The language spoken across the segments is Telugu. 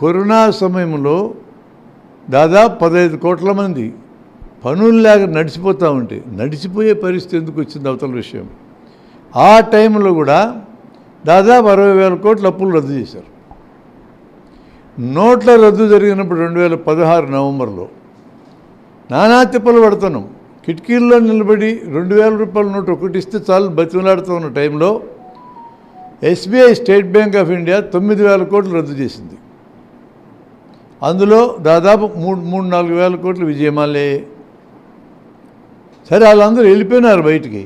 కరోనా సమయంలో దాదాపు పదహైదు కోట్ల మంది పనుల్లాగా నడిచిపోతూ ఉంటే నడిచిపోయే పరిస్థితి ఎందుకు వచ్చింది అవతల విషయం? ఆ టైంలో కూడా దాదాపు అరవై వేల కోట్ల అప్పులు రద్దు చేశారు. నోట్ల రద్దు జరిగినప్పుడు రెండు వేల పదహారు నవంబర్లో నానా తిప్పలు పడుతున్నాం. కిటికీల్లో నిలబడి రెండు వేల రూపాయల నోటు ఒకటి ఇస్తే చాలు బతిమలాడుతూ ఉన్న టైంలో SBI State Bank of India తొమ్మిది వేల కోట్లు రద్దు చేసింది. అందులో దాదాపు మూడు మూడు నాలుగు వేల కోట్లు విజయమాలే. సరే వాళ్ళందరూ వెళ్ళిపోయినారు బయటికి.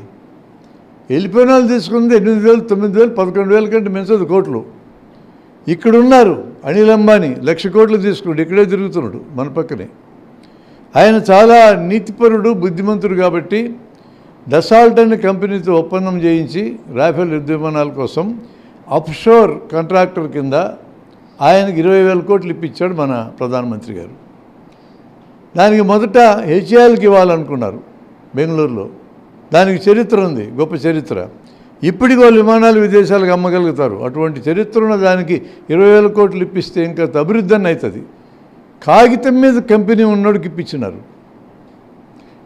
వెళ్ళిపోయిన వాళ్ళు తీసుకుంది ఎనిమిది వేలు తొమ్మిది వేలు పదకొండు వేల కంటే మించదు కోట్లు. ఇక్కడ ఉన్నారు అనిల్ అంబానీ లక్ష కోట్లు తీసుకున్నాడు ఇక్కడే తిరుగుతున్నాడు మన పక్కనే. ఆయన చాలా నీతిపరుడు బుద్ధిమంతుడు కాబట్టి డసాల్ట్ అనే కంపెనీతో ఒప్పందం చేయించి రాఫెల్ యుద్ధ విమానాల కోసం అప్షోర్ కాంట్రాక్టర్ కింద ఆయనకి ఇరవై వేల కోట్లు ఇప్పించాడు మన ప్రధానమంత్రి గారు. దానికి మొదట హెచ్ఏఎల్కి ఇవ్వాలనుకున్నారు బెంగళూరులో. దానికి చరిత్ర ఉంది గొప్ప చరిత్ర. ఇప్పటికి వాళ్ళు విమానాలు విదేశాలకు అమ్మగలుగుతారు. అటువంటి చరిత్ర ఉన్న దానికి ఇరవై వేల కోట్లు ఇప్పిస్తే ఇంకా అభివృద్ధి అని అవుతుంది కాగితం మీద కంపెనీ ఉన్నోడికి ఇప్పించినారు.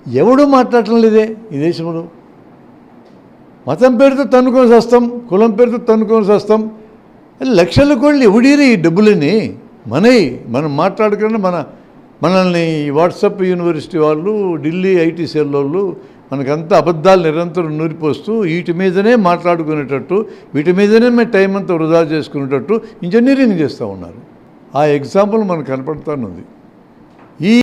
ఎవడు మాట్లాడటం లేదే ఈ దేశంలో. మతం పేరుతో తన్నుకొని వస్తాం కులం పేరుతో తన్నుకొని వస్తాం లక్షల కోళ్ళు ఎవడీరే ఈ డబ్బులని? మనవి మనం మాట్లాడకుండా మన మనల్ని ఈ వాట్సాప్ యూనివర్సిటీ వాళ్ళు ఢిల్లీ ఐటీ సెల్ వాళ్ళు మనకంతా అబద్ధాలు నిరంతరం నూరిపోస్తూ వీటి మీదనే మాట్లాడుకునేటట్టు వీటి మీదనే మేము టైం అంతా వృధా చేసుకునేటట్టు ఇంజనీరింగ్ చేస్తూ ఉన్నారు. ఆ ఎగ్జాంపుల్ మనకు కనపడతానుంది.